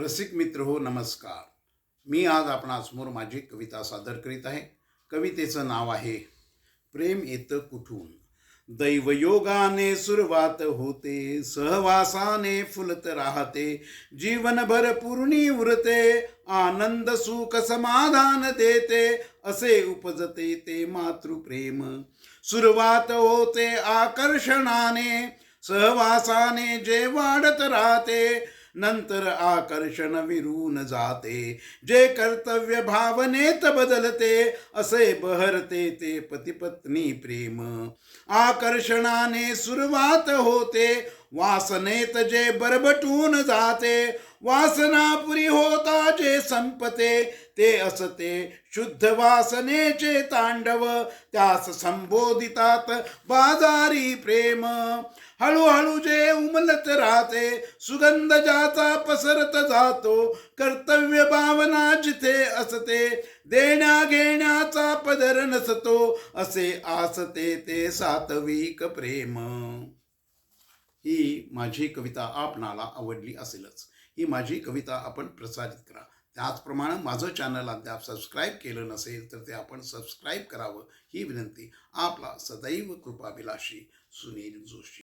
रसिक मित्र हो नमस्कार. मी आज आपणासमोर माझी कविता सादर करीत आहे. कवितेचं नाव आहे प्रेम येतं कुठून? दैवयोगाने सुरुवात होते सहवासाने फुलत राहते जीवनभर पूर्णी उरते आनंद सुख समाधान देते असे उपजते ते मातृप्रेम. सुरुवात होते आकर्षणाने सहवासाने जे वाढत राहते नंतर आकर्षण विरून जाते. जे कर्तव्य भावनेत बदलते असे बहरते ते पतिपत्नी प्रेम. आकर्षणाने सुरुवात होते वासनेत जे बरबटून जाते वासनापुरी होता जे संपते ते असते शुद्ध वासनेचे तांडव त्यास संबोधितात बाजारी प्रेम. हळूहळू जे उमलत राहते सुगंध ज्याचा पसरत जातो कर्तव्य भावना जिथे असते देण्या घेण्याचा पदर नसतो असे आसते ते सात्विक प्रेम. ही माझी कविता आपणाला आवडली असेलच. ही माझी कविता आपण प्रसारित करा. त्याचप्रमाणे माझं चॅनल अद्याप सबस्क्राईब केलं नसेल तर ते आपण सबस्क्राईब करावं ही विनंती आपला सदैव कृपाभिलाषी सुनील जोशी.